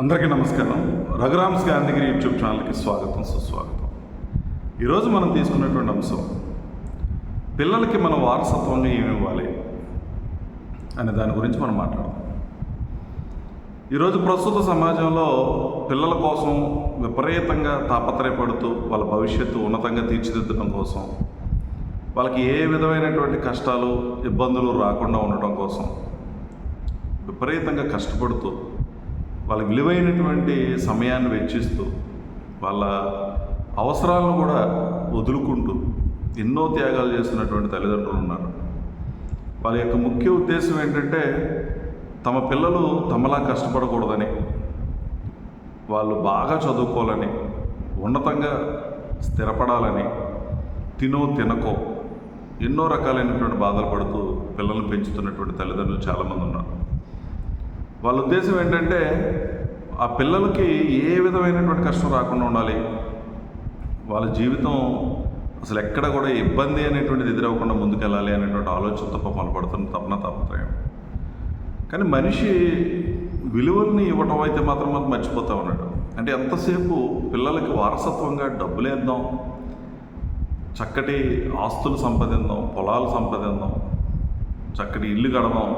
అందరికీ నమస్కారం. రఘురామ్స్ గాంధీగిరి యూట్యూబ్ ఛానల్కి స్వాగతం సుస్వాగతం. ఈరోజు మనం తీసుకున్నటువంటి అంశం పిల్లలకి మనం వారసత్వంగా ఏమి ఇవ్వాలి అనే దాని గురించి మనం మాట్లాడదాం. ఈరోజు ప్రస్తుత సమాజంలో పిల్లల కోసం విపరీతంగా తాపత్రయపడుతూ వాళ్ళ భవిష్యత్తు ఉన్నతంగా తీర్చిదిద్దడం కోసం వాళ్ళకి ఏ విధమైనటువంటి కష్టాలు ఇబ్బందులు రాకుండా ఉండటం కోసం విపరీతంగా కష్టపడుతూ వాళ్ళ విలువైనటువంటి సమయాన్ని వెచ్చిస్తూ వాళ్ళ అవసరాలను కూడా వదులుకుంటూ ఎన్నో త్యాగాలు చేస్తున్నటువంటి తల్లిదండ్రులు ఉన్నారు. వాళ్ళ యొక్క ముఖ్య ఉద్దేశం ఏంటంటే తమ పిల్లలు తమలా కష్టపడకూడదని వాళ్ళు బాగా చదువుకోవాలని ఉన్నతంగా స్థిరపడాలని తినో తినకో ఎన్నో రకాలైనటువంటి బాధలు పడుతూ పిల్లల్ని పెంచుతున్నటువంటి తల్లిదండ్రులు చాలామంది ఉన్నారు. వాళ్ళ ఉద్దేశం ఏంటంటే ఆ పిల్లలకి ఏ విధమైనటువంటి కష్టం రాకుండా ఉండాలి. వాళ్ళ జీవితం అసలు ఎక్కడ కూడా ఇబ్బంది అనేటువంటిది ఎదురవ్వకుండా ముందుకెళ్ళాలి అనేటువంటి ఆలోచనతో పాపం పడుతున్న తపన తాపత్రయం. కానీ మనిషి విలువల్ని ఇవ్వటం అయితే మాత్రం మనం మర్చిపోతా ఉన్నాడు. అంటే ఎంతసేపు పిల్లలకి వారసత్వంగా డబ్బులేద్దాం చక్కటి ఆస్తులు సంపాదిద్దాం పొలాలు సంపాదిద్దాం చక్కటి ఇల్లు కడదాం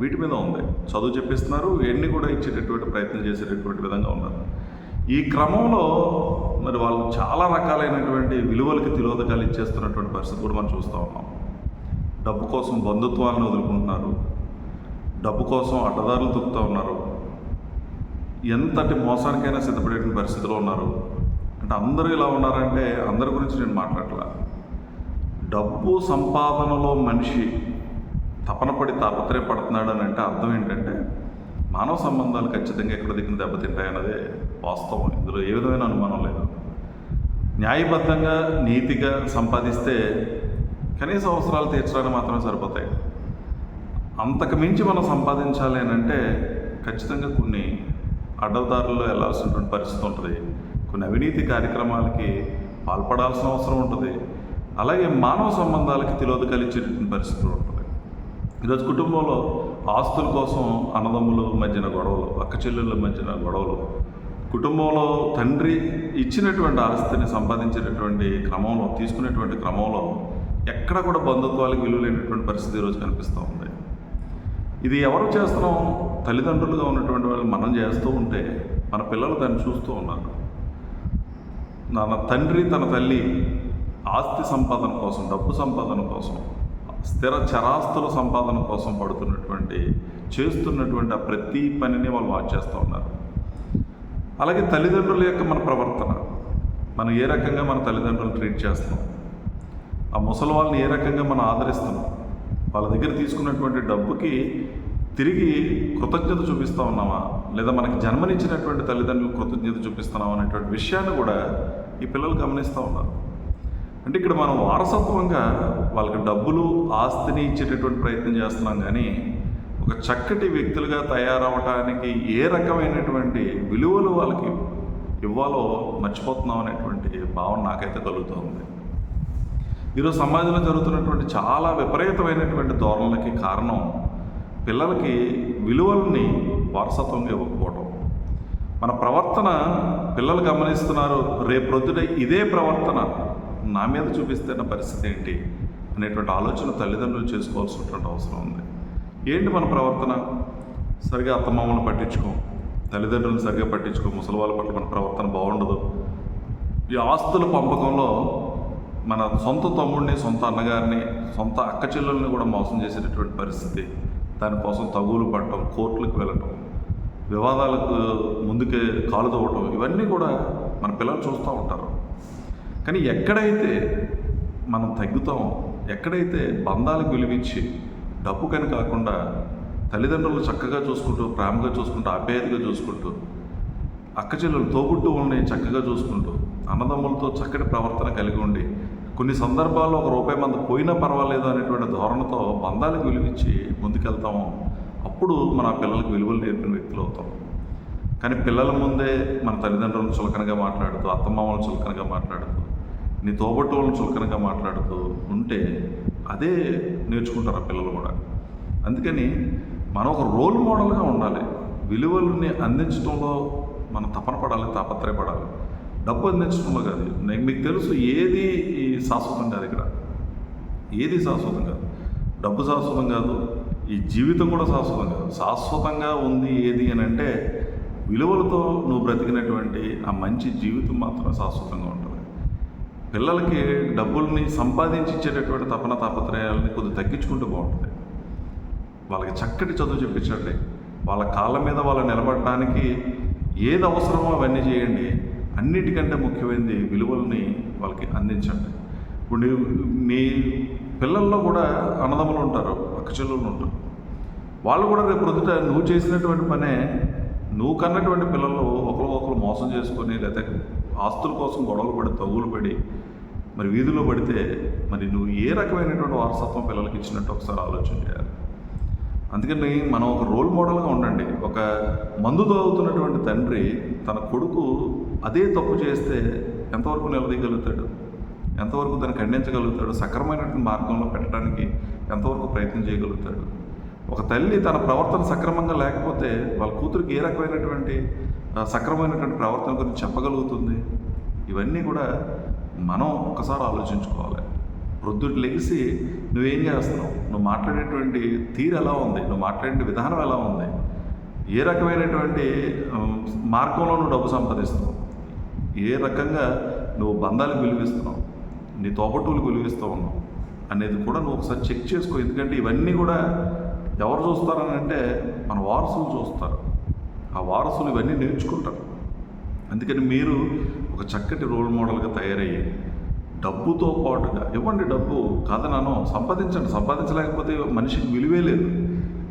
వీటి మీద ఉంది. చదువు చెప్పిస్తున్నారు ఎన్ని కూడా ఇచ్చేటటువంటి ప్రయత్నం చేసేటటువంటి విధంగా ఉన్నారు. ఈ క్రమంలో మరి వాళ్ళు చాలా రకాలైనటువంటి విలువలకి తిలోదకాలు ఇచ్చేస్తున్నటువంటి పరిస్థితి కూడా మనం చూస్తూ ఉన్నాం. డబ్బు కోసం బంధుత్వాలను వదులుకుంటున్నారు. డబ్బు కోసం అడ్డదారులు తొక్కుతూ ఉన్నారు. ఎంతటి మోసానికైనా సిద్ధపడేట పరిస్థితిలో ఉన్నారు. అంటే అందరూ ఇలా ఉన్నారంటే అందరి గురించి నేను మాట్లాడలే డబ్బు సంపాదనలో మనిషి తపన పడి తాపత్రయపడుతున్నాడు అని అంటే అర్థం ఏంటంటే మానవ సంబంధాలు ఖచ్చితంగా ఎక్కడ దిక్కున దెబ్బతింటాయన్నదే వాస్తవం. ఇందులో ఏ విధమైన అనుమానం లేదు. న్యాయబద్ధంగా నీతిగా సంపాదిస్తే కనీస అవసరాలు తీర్చడానికి మాత్రమే సరిపోతాయి. అంతకు మించి మనం సంపాదించాలి అని అంటే ఖచ్చితంగా కొన్ని అడ్డదారుల్లో వెళ్ళాల్సినటువంటి పరిస్థితి ఉంటుంది. కొన్ని అవినీతి కార్యక్రమాలకి పాల్పడాల్సిన అవసరం ఉంటుంది. అలాగే మానవ సంబంధాలకి తిలోదకాలు ఇచ్చేటువంటి పరిస్థితులు ఉంటుంది ఈరోజు కుటుంబంలో ఆస్తుల కోసం అన్నదమ్ముల మధ్యన గొడవలు అక్క చెల్లెళ్ళ మధ్యన గొడవలు. కుటుంబంలో తండ్రి ఇచ్చినటువంటి ఆస్తిని సంపాదించేటటువంటి క్రమంలో తీసుకునేటువంటి క్రమంలో ఎక్కడ కూడా బంధుత్వాలకు విలువ లేనటువంటి పరిస్థితి ఈరోజు కనిపిస్తూ ఉంది. ఇది ఎవరు చేస్తున్నాం? తల్లిదండ్రులుగా ఉన్నటువంటి వాళ్ళు మనం చేస్తూ ఉంటే మన పిల్లలు దాన్ని చూస్తూ ఉన్నారు. నా తండ్రి తన తల్లి ఆస్తి సంపాదన కోసం డబ్బు సంపాదన కోసం స్థిర చరాస్తుల సంపాదన కోసం పడుతున్నటువంటి చేస్తున్నటువంటి ఆ ప్రతి పనిని వాళ్ళు వాచ్ చేస్తూ ఉన్నారు. అలాగే తల్లిదండ్రుల యొక్క మన ప్రవర్తన మనం ఏ రకంగా మన తల్లిదండ్రులు ట్రీట్ చేస్తున్నాం? ఆ ముసలి వాళ్ళని ఏ రకంగా మనం ఆదరిస్తున్నాం? వాళ్ళ దగ్గర తీసుకున్నటువంటి డబ్బుకి తిరిగి కృతజ్ఞత చూపిస్తూ ఉన్నామా? లేదా మనకి జన్మనిచ్చినటువంటి తల్లిదండ్రులు కృతజ్ఞత చూపిస్తున్నాం అనేటువంటి విషయాన్ని కూడా ఈ పిల్లలు గమనిస్తూ ఉన్నారు. అంటే ఇక్కడ మనం వారసత్వంగా వాళ్ళకి డబ్బులు ఆస్తిని ఇచ్చేటటువంటి ప్రయత్నం చేస్తున్నాం కానీ ఒక చక్కటి వ్యక్తులుగా తయారవటానికి ఏ రకమైనటువంటి విలువలు వాళ్ళకి ఇవ్వాలో మర్చిపోతున్నాం అనేటువంటి భావన నాకైతే కలుగుతుంది. ఈరోజు సమాజంలో జరుగుతున్నటువంటి చాలా విపరీతమైనటువంటి ధోరణులకి కారణం పిల్లలకి విలువల్ని వారసత్వంగా ఇవ్వకపోవడం మన ప్రవర్తన పిల్లలు గమనిస్తున్నారు రేపొద్దున ఇదే ప్రవర్తన నా మీద చూపిస్తున్న పరిస్థితి ఏంటి? అనేటువంటి ఆలోచన తల్లిదండ్రులు చేసుకోవాల్సినటువంటి అవసరం ఉంది. ఏంటి మన ప్రవర్తన? సరిగా అత్తమామలను పట్టించుకో తల్లిదండ్రులను సరిగా పట్టించుకో ముసలి వాళ్ళ పట్ల మన ప్రవర్తన బాగుండదు. ఈ ఆస్తుల పంపకంలో మన సొంత తమ్ముడిని సొంత అన్నగారిని సొంత అక్క చెల్లెల్ని కూడా మోసం చేసేటటువంటి పరిస్థితి దానికోసం తగులు పడటం కోర్టులకు వెళ్ళటం వివాదాలకు ముందుకే కాలు తవ్వటం ఇవన్నీ కూడా మన పిల్లలు చూస్తూ ఉంటారు. కానీ ఎక్కడైతే మనం తగ్గుతామో ఎక్కడైతే బంధాలకు విలువిచ్చి డబ్బు కని కాకుండా తల్లిదండ్రులు చక్కగా చూసుకుంటూ ప్రేమగా చూసుకుంటూ ఆప్యాయతగా చూసుకుంటూ అక్క చెల్లెలు ఉండి చక్కగా చూసుకుంటూ అన్నదమ్ములతో చక్కటి ప్రవర్తన కలిగి ఉండి కొన్ని సందర్భాల్లో ఒక రూపాయి మంది పోయినా పర్వాలేదు అనేటువంటి ధోరణతో బంధాలకు విలువిచ్చి ముందుకెళ్తాము. అప్పుడు మన పిల్లలకు విలువలు నేర్పిన వ్యక్తులు అవుతాం. కానీ పిల్లల ముందే మన తల్లిదండ్రులను చులకనగా మాట్లాడుతూ అత్తమామలను చులకనగా మాట్లాడుతూ నీ తోబట్టువులను చులకనగా మాట్లాడుతూ ఉంటే అదే నేర్చుకుంటారు ఆ పిల్లలు కూడా. అందుకని మనం ఒక రోల్ మోడల్గా ఉండాలి. విలువలని అందించడంలో మనం తపన పడాలి తాపత్రయపడాలి. డబ్బు అందించడంలో కాదు. నేను మీకు తెలుసు ఏది శాశ్వతం కాదు ఇక్కడ. ఏది శాశ్వతం కాదు. డబ్బు శాశ్వతం కాదు. ఈ జీవితం కూడా శాశ్వతం కాదు. శాశ్వతంగా ఉంది ఏది అని అంటే విలువలతో నువ్వు బ్రతికినటువంటి ఆ మంచి జీవితం మాత్రం శాశ్వతంగా ఉంటుంది. పిల్లలకి డబ్బుల్ని సంపాదించి ఇచ్చేటటువంటి తపన తాపత్రయాలని కొద్దిగా తగ్గించుకుంటే బాగుంటుంది. వాళ్ళకి చక్కటి చదువు చెప్పించండి. వాళ్ళ కాళ్ళ మీద వాళ్ళు నిలబడడానికి ఏది అవసరమో అవన్నీ చేయండి. అన్నిటికంటే ముఖ్యమైనది విలువల్ని వాళ్ళకి అందించండి. ఇప్పుడు నీ మీ పిల్లల్లో కూడా అన్నదమ్ములు ఉంటారు అక్కచెల్లులు ఉంటారు. వాళ్ళు కూడా రేపు ప్రొద్దుట నువ్వు చేసినటువంటి పనే నువ్వు కన్నటువంటి పిల్లలు ఒకరు ఒకరు మోసం చేసుకొని లేకపోతే ఆస్తుల కోసం గొడవలు పడి తగులు పడి మరి వీధిలో పడితే మరి నువ్వు ఏ రకమైనటువంటి వారసత్వం పిల్లలకి ఇచ్చినట్టు ఒకసారి ఆలోచన చేయాలి. అందుకని మనం ఒక రోల్ మోడల్గా ఉండండి. ఒక మందు తాగుతున్నటువంటి తండ్రి తన కొడుకు అదే తప్పు చేస్తే ఎంతవరకు నిలదీయగలుగుతాడు? ఎంతవరకు దాన్ని ఖండించగలుగుతాడు? సక్రమైనటువంటి మార్గంలో పెట్టడానికి ఎంతవరకు ప్రయత్నం చేయగలుగుతాడు? ఒక తల్లి తన ప్రవర్తన సక్రమంగా లేకపోతే వాళ్ళ కూతురికి ఏ రకమైనటువంటి సక్రమైనటువంటి ప్రవర్తన గురించి చెప్పగలుగుతుంది? ఇవన్నీ కూడా మనం ఒకసారి ఆలోచించుకోవాలి. ప్రొద్దుటి లెగిసి నువ్వేం చేస్తున్నావు? నువ్వు మాట్లాడేటువంటి తీరు ఎలా ఉంది? నువ్వు మాట్లాడే విధానం ఎలా ఉంది? ఏ రకమైనటువంటి మార్గంలో నువ్వు డబ్బు సంపాదిస్తున్నావు? ఏ రకంగా నువ్వు బంధాలకు విలువిస్తున్నావు? నీ తోబట్టువులకు విలువిస్తూ ఉన్నావు? అనేది కూడా నువ్వు ఒకసారి చెక్ చేసుకో. ఎందుకంటే ఇవన్నీ కూడా ఎవరు చూస్తారని అంటే మన వారసులు చూస్తారు. ఆ వారసులు ఇవన్నీ నేర్చుకుంటారు. అందుకని మీరు ఒక చక్కటి రోల్ మోడల్గా తయారయ్యి డబ్బుతో పాటుగా ఇవ్వండి డబ్బు కాదనాను సంపాదించండి. సంపాదించలేకపోతే మనిషికి విలువే లేదు.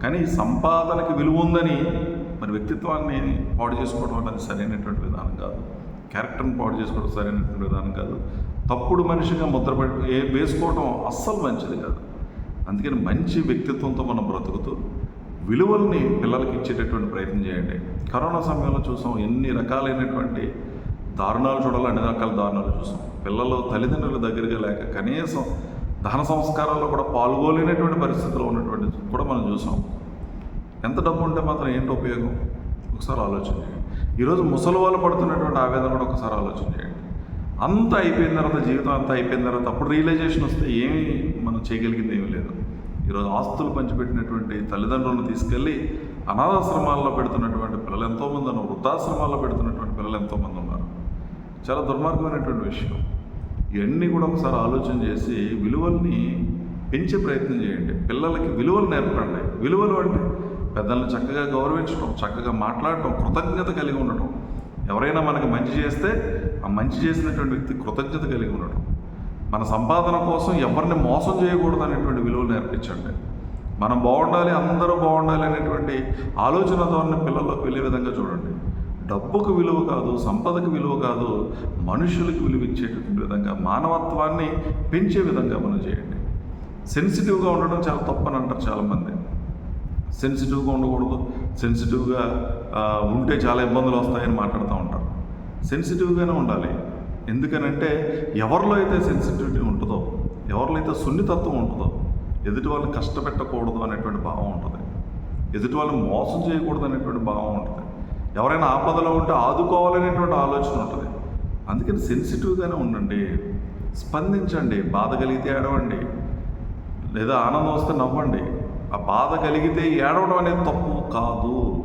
కానీ సంపాదనకి విలువ ఉందని మరి వ్యక్తిత్వాన్ని పాడు చేసుకోవడం అనేది సరైనటువంటి విధానం కాదు. క్యారెక్టర్ని పాడు చేసుకోవడం సరైనటువంటి విధానం కాదు. తప్పుడు మనిషిగా ముద్రపడి ఏ వేసుకోవడం అస్సలు మంచిది కాదు. అందుకని మంచి వ్యక్తిత్వంతో మనం బ్రతుకుతూ విలువల్ని పిల్లలకి ఇచ్చేటటువంటి ప్రయత్నం చేయండి. కరోనా సమయంలో చూసాం ఎన్ని రకాలైనటువంటి దారుణాలు చూడాలి అన్ని రకాల దారుణాలు చూసాం. పిల్లలు తల్లిదండ్రుల దగ్గరగా లేక కనీసం దహన సంస్కారాల్లో కూడా పాల్గొలేనటువంటి పరిస్థితుల్లో ఉన్నటువంటి కూడా మనం చూసాం. ఎంత డబ్బు ఉంటే మాత్రం ఏంటి ఉపయోగం? ఒకసారి ఆలోచన చేయండి. ఈరోజు ముసలి వాళ్ళు పడుతున్నటువంటి ఆవేదన కూడా ఒకసారి ఆలోచన చేయండి. అంతా అయిపోయిన తర్వాత జీవితం అంతా అయిపోయిన తర్వాత అప్పుడు రియలైజేషన్ వస్తే ఏమీ మనం చేయగలిగింది ఏమీ లేదు. ఈరోజు ఆస్తులు పంచిపెట్టినటువంటి తల్లిదండ్రులను తీసుకెళ్ళి అనాథాశ్రమాల్లో పెడుతున్నటువంటి పిల్లలు ఎంతోమంది ఉన్నారు వృద్ధాశ్రమాల్లో పెడుతున్నటువంటి పిల్లలు ఎంతోమంది ఉన్నారు. చాలా దుర్మార్గమైనటువంటి విషయం. ఇవన్నీ కూడా ఒకసారి ఆలోచన చేసి విలువల్ని పెంచే ప్రయత్నం చేయండి. పిల్లలకి విలువలు నేర్పండి. విలువలు అంటే పెద్దల్ని చక్కగా గౌరవించడం చక్కగా మాట్లాడటం కృతజ్ఞత కలిగి ఉండటం. ఎవరైనా మనకి మంచి చేస్తే ఆ మంచి చేసినటువంటి వ్యక్తి కృతజ్ఞత కలిగి ఉండటం. మన సంపాదన కోసం ఎవరిని మోసం చేయకూడదు అనేటువంటి విలువలు నేర్పించండి. మనం బాగుండాలి అందరూ బాగుండాలి అనేటువంటి ఆలోచనతో పిల్లలకు వెళ్ళే విధంగా చూడండి. డబ్బుకు విలువ కాదు సంపదకు విలువ కాదు మనుషులకు విలువ ఇచ్చేటటువంటి విధంగా మానవత్వాన్ని పెంచే విధంగా మనం చేయండి. సెన్సిటివ్గా ఉండడం చాలా తప్పని అంటారు చాలామంది. సెన్సిటివ్గా ఉండకూడదు. సెన్సిటివ్గా ఉంటే చాలా ఇబ్బందులు వస్తాయని మాట్లాడుతూ ఉంటారు. సెన్సిటివ్గానే ఉండాలి. ఎందుకనంటే ఎవరిలో అయితే సెన్సిటివిటీ ఉంటుందో ఎవరిలో అయితే సున్నితత్వం ఉంటుందో ఎదుటి వాళ్ళని కష్టపెట్టకూడదు అనేటువంటి భావం ఉంటుంది. ఎదుటి వాళ్ళని మోసం చేయకూడదు అనేటువంటి భావం ఉంటుంది. ఎవరైనా ఆపదలో ఉంటే ఆదుకోవాలనేటువంటి ఆలోచన ఉంటుంది. అందుకని సెన్సిటివ్గానే ఉండండి. స్పందించండి. బాధ కలిగితే ఏడవండి. లేదా ఆనందం వస్తే నవ్వండి. ఆ బాధ కలిగితే ఏడవడం అనేది తప్పు కాదు.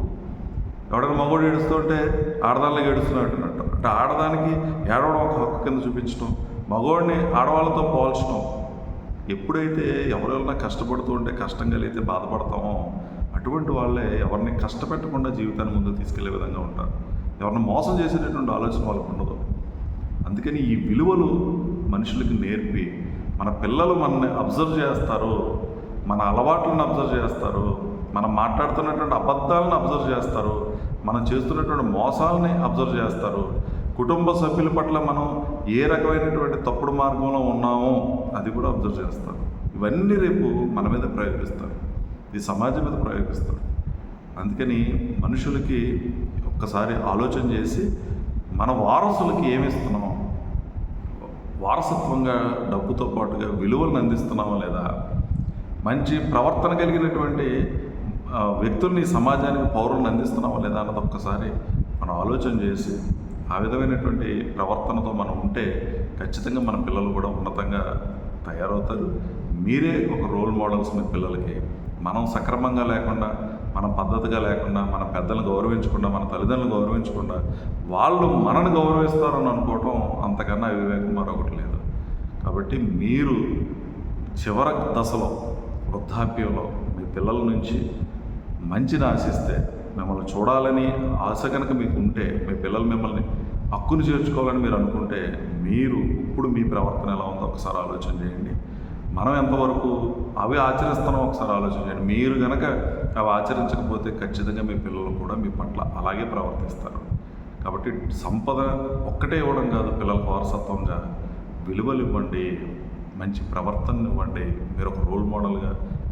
ఎవడైనా మగవాడు ఏడుస్తుంటే ఆడదాళ్ళకి ఏడుస్తున్నట్టు అంటే ఆడదానికి ఏడవడం ఒక హక్కు కింద చూపించడం మగవాడిని ఆడవాళ్ళతో పోల్చడం ఎప్పుడైతే ఎవరెవరైనా కష్టపడుతూ ఉంటే కష్టం కలిగితే బాధపడతామో అటువంటి వాళ్ళే ఎవరిని కష్టపెట్టకుండా జీవితాన్ని ముందు తీసుకెళ్ళే విధంగా ఉంటారు. ఎవరిని మోసం చేసేటటువంటి ఆలోచన వాళ్ళకు ఉండదు. అందుకని ఈ విలువలు మనుషులకి నేర్పి మన పిల్లలు మనల్ని అబ్జర్వ్ చేస్తారు మన అలవాట్లను అబ్జర్వ్ చేస్తారు మనం మాట్లాడుతున్నటువంటి అబద్ధాలను అబ్జర్వ్ చేస్తారు మనం చేస్తున్నటువంటి మోసాలని అబ్జర్వ్ చేస్తారు. కుటుంబ సభ్యుల పట్ల మనం ఏ రకమైనటువంటి తప్పుడు మార్గంలో ఉన్నామో అది కూడా అబ్జర్వ్ చేస్తారు. ఇవన్నీ రేపు మన మీద ప్రయోగిస్తారు. ఇది సమాజం మీద ప్రయోగిస్తారు. అందుకని మనుషులకి ఒక్కసారి ఆలోచన చేసి మన వారసులకి ఏమిస్తున్నాం వారసత్వంగా డబ్బుతో పాటుగా విలువలను అందిస్తున్నామా లేదా మంచి ప్రవర్తన కలిగినటువంటి వ్యక్తుల్ని సమాజానికి పౌరులను అందిస్తున్నావా లేదా అన్నది ఒక్కసారి మనం ఆలోచన చేసి ఆ విధమైనటువంటి ప్రవర్తనతో మనం ఉంటే ఖచ్చితంగా మన పిల్లలు కూడా ఉన్నతంగా తయారవుతారు. మీరే ఒక రోల్ మోడల్స్ మీ పిల్లలకి. మనం సక్రమంగా లేకుండా మనం పద్ధతిగా లేకుండా మన పెద్దలను గౌరవించకుండా మన తల్లిదండ్రులను గౌరవించకుండా వాళ్ళు మనల్ని గౌరవిస్తారని అనుకోవటం అంతకన్నా వివేకం మరొకటి లేదు. కాబట్టి మీరు చివరి దశలో వృద్ధాప్యంలో మీ పిల్లల నుంచి మంచిని ఆశిస్తే మిమ్మల్ని చూడాలని ఆశ కనుక మీకు ఉంటే మీ పిల్లలు మిమ్మల్ని హక్కును చేర్చుకోవాలని మీరు అనుకుంటే మీరు ఇప్పుడు మీ ప్రవర్తన ఎలా ఉందో ఒకసారి ఆలోచన చేయండి. మనం ఎంతవరకు అవి ఆచరిస్తున్నాం ఒకసారి ఆలోచన చేయండి. మీరు కనుక అవి ఆచరించకపోతే ఖచ్చితంగా మీ పిల్లలు కూడా మీ పట్ల అలాగే ప్రవర్తిస్తారు. కాబట్టి సంపద ఒక్కటే ఇవ్వడం కాదు పిల్లలకు వారసత్వంగా విలువలు ఇవ్వండి మంచి ప్రవర్తన ఇవ్వండి మీరు ఒక రోల్ మోడల్గా